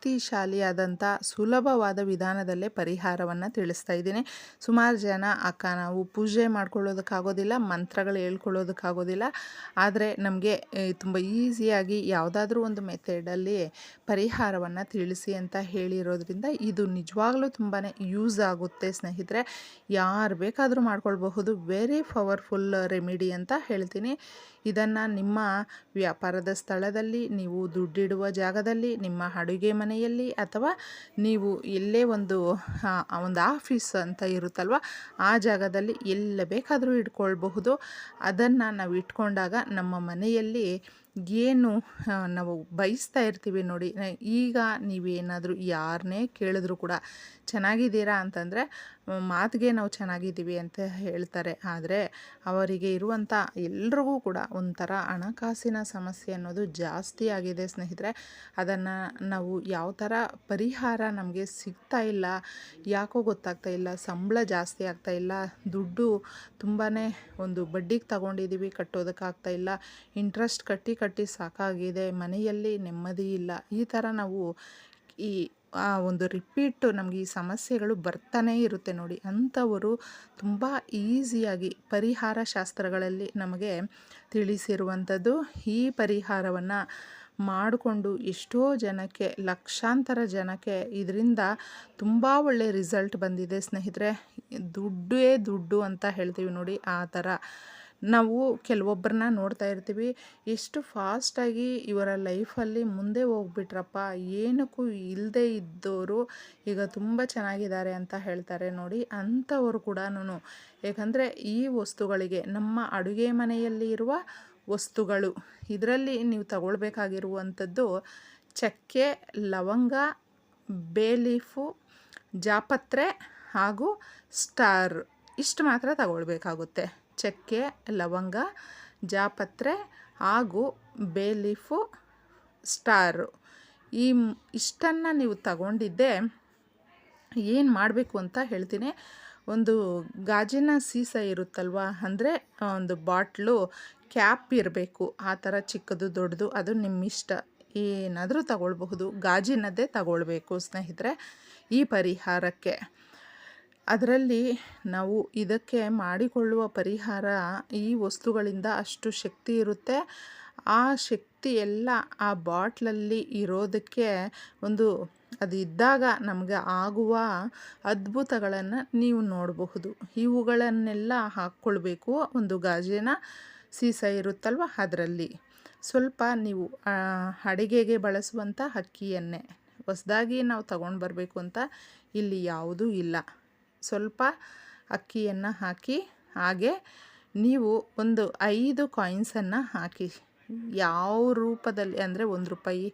ಶಕ್ತಿಶಾಲಿಯಾದಂಥ ಸುಲಭವಾದ ವಿಧಾನದಲ್ಲೇ ಪರಿಹಾರವನ್ನು ತಿಳಿಸ್ತಾ ಇದ್ದೀನಿ. ಸುಮಾರು ಜನ, ಅಕ್ಕ ನಾವು ಪೂಜೆ ಮಾಡ್ಕೊಳ್ಳೋದಕ್ಕಾಗೋದಿಲ್ಲ, ಮಂತ್ರಗಳು ಹೇಳ್ಕೊಳ್ಳೋದಕ್ಕಾಗೋದಿಲ್ಲ. ಆದರೆ ನಮಗೆ ತುಂಬ ಈಸಿಯಾಗಿ ಯಾವುದಾದ್ರೂ ಒಂದು ಮೆಥಡಲ್ಲಿ ಪರಿಹಾರವನ್ನು ತಿಳಿಸಿ ಅಂತ ಹೇಳಿರೋದ್ರಿಂದ ಇದು ನಿಜವಾಗ್ಲೂ ತುಂಬಾ ಯೂಸ್ ಆಗುತ್ತೆ ಸ್ನೇಹಿತರೆ. ಯಾರು ಬೇಕಾದರೂ ಮಾಡ್ಕೊಳ್ಬಹುದು. ವೆರಿ ಪವರ್ಫುಲ್ ರೆಮಿಡಿ ಅಂತ ಹೇಳ್ತೀನಿ. ಇದನ್ನು ನಿಮ್ಮ ವ್ಯಾಪಾರದ ಸ್ಥಳದಲ್ಲಿ, ನೀವು ದುಡ್ಡಿಡುವ ಜಾಗದಲ್ಲಿ, ನಿಮ್ಮ ಅಡುಗೆ ಮನೆಯಲ್ಲಿ ಅಥವಾ ನೀವು ಎಲ್ಲೇ ಒಂದು ಒಂದು ಆಫೀಸ್ ಅಂತ ಇರುತ್ತಲ್ವ, ಆ ಜಾಗದಲ್ಲಿ ಎಲ್ಲ ಬೇಕಾದರೂ ಇಟ್ಕೊಳ್ಬಹುದು. ಅದನ್ನು ನಾವು ಇಟ್ಕೊಂಡಾಗ ನಮ್ಮ ಮನೆಯಲ್ಲಿ ಏನು ನಾವು ಬಯಸ್ತಾ ಇರ್ತೀವಿ ನೋಡಿ, ಈಗ ನೀವೇನಾದರೂ ಯಾರನ್ನೇ ಕೇಳಿದ್ರು ಕೂಡ ಚೆನ್ನಾಗಿದ್ದೀರಾ ಅಂತಂದರೆ ಮಾತಿಗೆ ನಾವು ಚೆನ್ನಾಗಿದ್ದೀವಿ ಅಂತ ಹೇಳ್ತಾರೆ. ಆದರೆ ಅವರಿಗೆ ಇರುವಂಥ ಎಲ್ರಿಗೂ ಕೂಡ ಒಂಥರ ಹಣಕಾಸಿನ ಸಮಸ್ಯೆ ಅನ್ನೋದು ಜಾಸ್ತಿ ಆಗಿದೆ ಸ್ನೇಹಿತರೆ. ಅದನ್ನು ನಾವು ಯಾವ ಥರ ಪರಿಹಾರ ನಮಗೆ ಸಿಗ್ತಾ ಇಲ್ಲ, ಯಾಕೋ ಗೊತ್ತಾಗ್ತಾ ಇಲ್ಲ, ಸಂಬಳ ಜಾಸ್ತಿ ಆಗ್ತಾ ಇಲ್ಲ, ದುಡ್ಡು ತುಂಬಾ ಒಂದು ಬಡ್ಡಿಗೆ ತಗೊಂಡಿದ್ದೀವಿ ಕಟ್ಟೋದಕ್ಕಾಗ್ತಾ ಇಲ್ಲ ಇಂಟ್ರೆಸ್ಟ್ ಕಟ್ಟಿ ಕಟ್ಟಿ ಸಾಕಾಗಿದೆ, ಮನೆಯಲ್ಲಿ ನೆಮ್ಮದಿ ಇಲ್ಲ, ಈ ಥರ ನಾವು ಈ ಆ ಒಂದು ರಿಪೀಟ್ ನಮಗೆ ಈ ಸಮಸ್ಯೆಗಳು ಬರ್ತಾನೇ ಇರುತ್ತೆ ನೋಡಿ. ಅಂಥವರು ತುಂಬ ಈಸಿಯಾಗಿ ಪರಿಹಾರ ಶಾಸ್ತ್ರಗಳಲ್ಲಿ ನಮಗೆ ತಿಳಿಸಿರುವಂಥದ್ದು ಈ ಪರಿಹಾರವನ್ನು ಮಾಡಿಕೊಂಡು ಎಷ್ಟೋ ಜನಕ್ಕೆ, ಲಕ್ಷಾಂತರ ಜನಕ್ಕೆ ಇದರಿಂದ ತುಂಬ ಒಳ್ಳೆ ರಿಸಲ್ಟ್ ಬಂದಿದೆ. ಸ್ನೇಹಿತರೆ, ದುಡ್ಡೇ ದುಡ್ಡು ಅಂತ ಹೇಳ್ತೀವಿ ನೋಡಿ ಆ ಥರ. ನಾವು ಕೆಲವೊಬ್ಬರನ್ನ ನೋಡ್ತಾ ಇರ್ತೀವಿ. ಎಷ್ಟು ಫಾಸ್ಟಾಗಿ ಇವರ ಲೈಫಲ್ಲಿ ಮುಂದೆ ಹೋಗ್ಬಿಟ್ರಪ್ಪ. ಏನಕ್ಕೂ ಇಲ್ಲದೆ ಇದ್ದವರು ಈಗ ತುಂಬ ಚೆನ್ನಾಗಿದ್ದಾರೆ ಅಂತ ಹೇಳ್ತಾರೆ ನೋಡಿ ಅಂಥವರು ಕೂಡ ಏಕೆಂದರೆ ಈ ವಸ್ತುಗಳಿಗೆ, ನಮ್ಮ ಅಡುಗೆ ಮನೆಯಲ್ಲಿ ಇರುವ ವಸ್ತುಗಳು, ಇದರಲ್ಲಿ ನೀವು ತಗೊಳ್ಬೇಕಾಗಿರುವಂಥದ್ದು ಚಕ್ಕೆ, ಲವಂಗ ಬೇಲೀಫು ಜಾಪತ್ರೆ ಹಾಗೂ ಸ್ಟಾರ್ ಇಷ್ಟು ಮಾತ್ರ ತಗೊಳ್ಬೇಕಾಗುತ್ತೆ. ಚಕ್ಕೆ, ಲವಂಗ, ಜಾಪತ್ರೆ ಹಾಗೂ ಬೇ ಲೀಫು ಸ್ಟಾರು. ಈ ಇಷ್ಟನ್ನು ನೀವು ತಗೊಂಡಿದ್ದೆ ಏನು ಮಾಡಬೇಕು ಅಂತ ಹೇಳ್ತೀನಿ. ಒಂದು ಗಾಜಿನ ಸೀಸ ಇರುತ್ತಲ್ವ? ಅಂದರೆ ಒಂದು ಬಾಟ್ಲು ಕ್ಯಾಪ್ ಇರಬೇಕು. ಆ ಥರ ಚಿಕ್ಕದು, ದೊಡ್ಡದು, ಅದು ನಿಮ್ಮ ಇಷ್ಟ ಏನಾದರೂ ತಗೊಳ್ಬಹುದು. ಗಾಜಿನದ್ದೇ ತಗೊಳ್ಬೇಕು ಸ್ನೇಹಿತರೆ. ಈ ಪರಿಹಾರಕ್ಕೆ. ಅದರಲ್ಲಿ ನಾವು ಇದಕ್ಕೆ ಮಾಡಿಕೊಳ್ಳುವ ಪರಿಹಾರ ಈ ವಸ್ತುಗಳಿಂದ ಅಷ್ಟು ಶಕ್ತಿ ಇರುತ್ತೆ. ಆ ಶಕ್ತಿ ಎಲ್ಲ ಆ ಬಾಟ್ಲಲ್ಲಿ ಇರೋದಕ್ಕೆ ಒಂದು ಅದು ಇದ್ದಾಗ ನಮಗೆ ಆಗುವ ಅದ್ಭುತಗಳನ್ನು ನೀವು ನೋಡಬಹುದು. ಇವುಗಳನ್ನೆಲ್ಲ ಹಾಕ್ಕೊಳ್ಬೇಕು. ಒಂದು ಗಾಜಿನ ಸೀಸ ಇರುತ್ತಲ್ವ ಅದರಲ್ಲಿ. ಸ್ವಲ್ಪ ನೀವು ಅಡುಗೆಗೆ ಬಳಸುವಂಥ ಅಕ್ಕಿಯನ್ನೇ ಹೊಸದಾಗಿ ನಾವು ತಗೊಂಡು ಬರಬೇಕು ಅಂತ ಇಲ್ಲಿ ಯಾವುದೂ ಇಲ್ಲ. ಸ್ವಲ್ಪ ಅಕ್ಕಿಯನ್ನು ಹಾಕಿ, ಹಾಗೆ ನೀವು ಒಂದು ಐದು ಕಾಯಿನ್ಸನ್ನು ಹಾಕಿ. ಯಾವ ರೂಪದಲ್ಲಿ ಅಂದರೆ ಒಂದು ರೂಪಾಯಿ,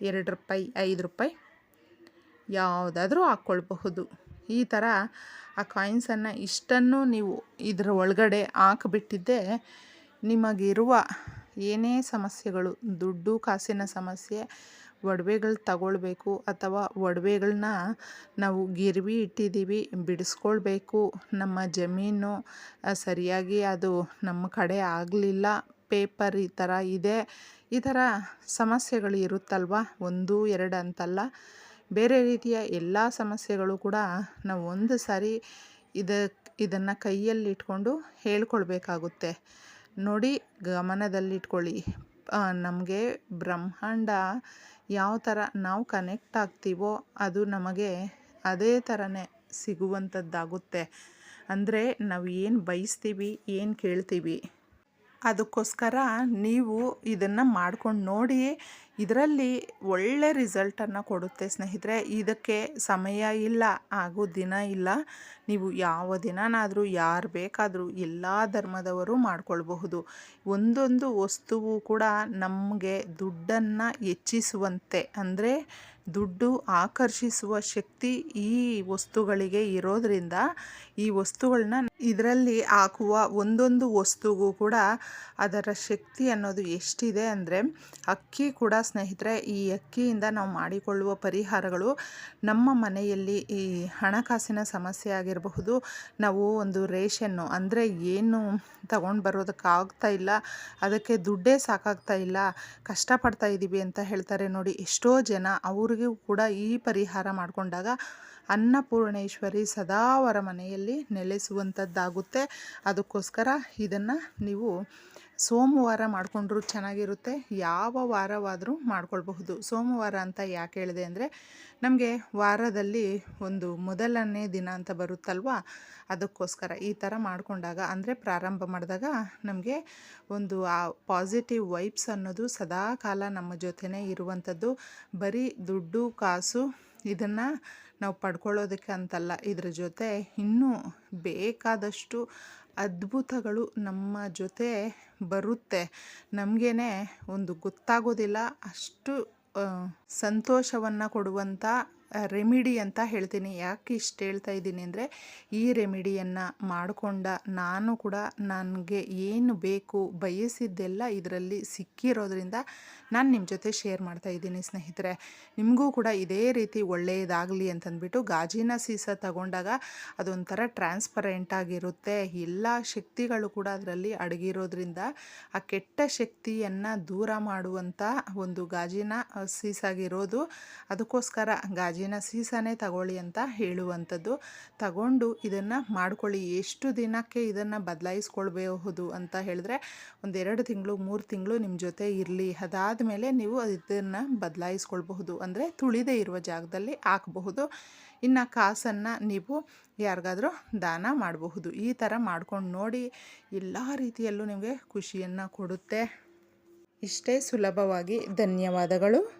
ಎರಡು ರೂಪಾಯಿ, ಐದು ರೂಪಾಯಿ ಯಾವುದಾದ್ರೂ ಹಾಕ್ಕೊಳ್ಬಹುದು. ಈ ಥರ ಆ ಕಾಯಿನ್ಸನ್ನು ಇಷ್ಟನ್ನು ನೀವು ಇದರ ಒಳಗಡೆ ಹಾಕಿಬಿಟ್ಟಿದ್ದೆ, ನಿಮಗಿರುವ ಏನೇ ಸಮಸ್ಯೆಗಳು, ದುಡ್ಡು, ಕಾಸಿನ ಸಮಸ್ಯೆ ಒಡವೆಗಳು ತಗೊಳ್ಬೇಕು ಅಥವಾ ಒಡವೆಗಳನ್ನ ನಾವು ಗಿರ್ವಿ ಇಟ್ಟಿದ್ದೀವಿ, ಬಿಡಿಸ್ಕೊಳ್ಬೇಕು. ನಮ್ಮ ಜಮೀನು ಸರಿಯಾಗಿ ಅದು ನಮ್ಮ ಕಡೆ ಆಗಲಿಲ್ಲ, ಪೇಪರ್ ಈ ಥರ ಇದೆ. ಈ ಥರ ಸಮಸ್ಯೆಗಳು ಇರುತ್ತಲ್ವ? ಒಂದು, ಎರಡು ಅಂತಲ್ಲ. ಬೇರೆ ರೀತಿಯ ಎಲ್ಲ ಸಮಸ್ಯೆಗಳು ಕೂಡ ನಾವು ಒಂದು ಸಾರಿ ಇದ ಇದನ್ನು ಕೈಯಲ್ಲಿ ಇಟ್ಕೊಂಡು ಹೇಳ್ಕೊಳ್ಬೇಕಾಗುತ್ತೆ. ನೋಡಿ, ಗಮನದಲ್ಲಿಟ್ಕೊಳ್ಳಿ. ನಮಗೆ ಬ್ರಹ್ಮಾಂಡ ಯಾವ ಥರ ನಾವು ಕನೆಕ್ಟ್ ಆಗ್ತೀವೋ ಅದು ನಮಗೆ ಅದೇ ಥರನೇ ಸಿಗುವಂಥದ್ದಾಗುತ್ತೆ ಅಂದರೆ ನಾವು ಏನು ಬಯಸ್ತೀವಿ, ಏನು ಕೇಳ್ತೀವಿ, ಅದಕ್ಕೋಸ್ಕರ ನೀವು ಇದನ್ನು ಮಾಡ್ಕೊಂಡು ನೋಡಿ ಇದರಲ್ಲಿ ಒಳ್ಳೆ ರಿಸಲ್ಟನ್ನು ಕೊಡುತ್ತೆ ಸ್ನೇಹಿತರೆ. ಇದಕ್ಕೆ ಸಮಯ ಇಲ್ಲ ಹಾಗೂ ದಿನ ಇಲ್ಲ. ನೀವು ಯಾವ ದಿನನಾದರೂ, ಯಾರು ಬೇಕಾದರೂ ಎಲ್ಲ ಧರ್ಮದವರು ಮಾಡಿಕೊಳ್ಬಹುದು. ಒಂದೊಂದು ವಸ್ತುವು ಕೂಡ ನಮಗೆ ದುಡ್ಡನ್ನು ಹೆಚ್ಚಿಸುವಂತೆ, ಅಂದರೆ ದುಡ್ಡು ಆಕರ್ಷಿಸುವ ಶಕ್ತಿ ಈ ವಸ್ತುಗಳಿಗೆ ಇರೋದ್ರಿಂದ ಈ ವಸ್ತುಗಳನ್ನ ಇದರಲ್ಲಿ ಹಾಕುವ ಒಂದೊಂದು ವಸ್ತುಗೂ ಕೂಡ ಅದರ ಶಕ್ತಿ ಅನ್ನೋದು ಎಷ್ಟಿದೆ ಅಂದರೆ, ಅಕ್ಕಿ ಕೂಡ ಸ್ನೇಹಿತರೆ, ಈ ಅಕ್ಕಿಯಿಂದ ನಾವು ಮಾಡಿಕೊಳ್ಳುವ ಪರಿಹಾರಗಳು ನಮ್ಮ ಮನೆಯಲ್ಲಿ ಈ ಹಣಕಾಸಿನ ಸಮಸ್ಯೆ ಆಗಿರಬಹುದು. ನಾವು ಒಂದು ರೇಷನ್ನು, ಅಂದರೆ ಏನು ತಗೊಂಡು ಬರೋದಕ್ಕಾಗ್ತಾ ಇಲ್ಲ, ಅದಕ್ಕೆ ದುಡ್ಡೇ ಸಾಕಾಗ್ತಾ ಇಲ್ಲ, ಕಷ್ಟಪಡ್ತಾ ಇದ್ದೀವಿ ಅಂತ ಹೇಳ್ತಾರೆ ನೋಡಿ. ಎಷ್ಟೋ ಜನ ಅವ್ರಿಗೂ ಕೂಡ ಈ ಪರಿಹಾರ ಮಾಡಿಕೊಂಡಾಗ ಅನ್ನಪೂರ್ಣೇಶ್ವರಿ ಸದಾ ಅವರ ಮನೆಯಲ್ಲಿ ನೆಲೆಸುವಂಥದ್ದಾಗುತ್ತೆ ಅದಕ್ಕೋಸ್ಕರ ಇದನ್ನು ನೀವು ಸೋಮವಾರ ಮಾಡಿಕೊಂಡ್ರೂ ಚೆನ್ನಾಗಿರುತ್ತೆ, ಯಾವ ವಾರವಾದರೂ ಮಾಡ್ಕೊಳ್ಬಹುದು. ಸೋಮವಾರ ಅಂತ ಯಾಕೆ ಹೇಳಿದೆ ಅಂದರೆ, ನಮಗೆ ವಾರದಲ್ಲಿ ಒಂದು ಮೊದಲನೇ ದಿನ ಅಂತ ಬರುತ್ತಲ್ವ, ಅದಕ್ಕೋಸ್ಕರ ಈ ಥರ ಮಾಡಿಕೊಂಡಾಗ, ಅಂದರೆ ಪ್ರಾರಂಭ ಮಾಡಿದಾಗ ನಮಗೆ ಒಂದು ಆ ಪಾಸಿಟಿವ್ ವೈಬ್ಸ್ ಅನ್ನೋದು ಸದಾ ಕಾಲ ನಮ್ಮ ಜೊತೆನೇ ಇರುವಂಥದ್ದು. ಬರೀ ದುಡ್ಡು, ಕಾಸು ಇದನ್ನು ನಾವು ಪಡ್ಕೊಳ್ಳೋದಕ್ಕೆ ಅಂತಲ್ಲ, ಇದ್ರ ಜೊತೆ ಇನ್ನೂ ಬೇಕಾದಷ್ಟು ಅದ್ಭುತಗಳು ನಮ್ಮ ಜೊತೆ ಬರುತ್ತೆ. ನಮಗೇನೆ ಒಂದು ಗೊತ್ತಾಗೋದಿಲ್ಲ ಅಷ್ಟು ಸಂತೋಷವನ್ನು ಕೊಡುವಂಥ ರೆಮಿಡಿ ಅಂತ ಹೇಳ್ತೀನಿ. ಯಾಕೆ ಇಷ್ಟು ಹೇಳ್ತಾ ಇದ್ದೀನಿ ಅಂದರೆ, ಈ ರೆಮಿಡಿಯನ್ನು ಮಾಡಿಕೊಂಡ ನಾನು ಕೂಡ ನನಗೆ ಏನು ಬೇಕು, ಬಯಸಿದ್ದೆಲ್ಲ ಇದರಲ್ಲಿ ಸಿಕ್ಕಿರೋದ್ರಿಂದ ನಾನು ನಿಮ್ಮ ಜೊತೆ ಶೇರ್ ಮಾಡ್ತಾ ಇದ್ದೀನಿ ಸ್ನೇಹಿತರೆ. ನಿಮಗೂ ಕೂಡ ಇದೇ ರೀತಿ ಒಳ್ಳೆಯದಾಗಲಿ ಅಂತಂದ್ಬಿಟ್ಟು ಗಾಜಿನ ಸೀಸ ತಗೊಂಡಾಗ ಅದೊಂಥರ ಟ್ರಾನ್ಸ್ಪರೆಂಟ್ ಆಗಿರುತ್ತೆ. ಎಲ್ಲ ಶಕ್ತಿಗಳು ಕೂಡ ಅದರಲ್ಲಿ ಅಡಗಿರೋದ್ರಿಂದ ಆ ಕೆಟ್ಟ ಶಕ್ತಿಯನ್ನು ದೂರ ಮಾಡುವಂಥ ಒಂದು ಗಾಜಿನ ಸೀಸಾಗಿರೋದು. ಅದಕ್ಕೋಸ್ಕರ ಗಾಜಿನ ಸೀಸನೇ ತಗೊಳ್ಳಿ ಅಂತ ಹೇಳುವಂಥದ್ದು. ತಗೊಂಡು ಇದನ್ನು ಮಾಡ್ಕೊಳ್ಳಿ. ಎಷ್ಟು ದಿನಕ್ಕೆ ಇದನ್ನು ಬದಲಾಯಿಸ್ಕೊಳ್ಬಹುದು ಅಂತ ಹೇಳಿದ್ರೆ ಒಂದೆರಡು ತಿಂಗಳು, ಮೂರು ತಿಂಗಳು ನಿಮ್ಮ ಜೊತೆ ಇರಲಿ. ಅದಾದ ಮೇಲೆ ನೀವು ಇದನ್ನು ಬದಲಾಯಿಸ್ಕೊಳ್ಬಹುದು. ಅಂದರೆ ತುಳಿದೇ ಇರುವ ಜಾಗದಲ್ಲಿ ಹಾಕಬಹುದು. ಇನ್ನು ಕಾಸನ್ನು ನೀವು ಯಾರಿಗಾದರೂ ದಾನ ಮಾಡಬಹುದು. ಈ ಥರ ಮಾಡ್ಕೊಂಡು ನೋಡಿ ಎಲ್ಲ ರೀತಿಯಲ್ಲೂ ನಿಮಗೆ ಖುಷಿಯನ್ನು ಕೊಡುತ್ತೆ. ಇಷ್ಟೇ ಸುಲಭವಾಗಿ. ಧನ್ಯವಾದಗಳು.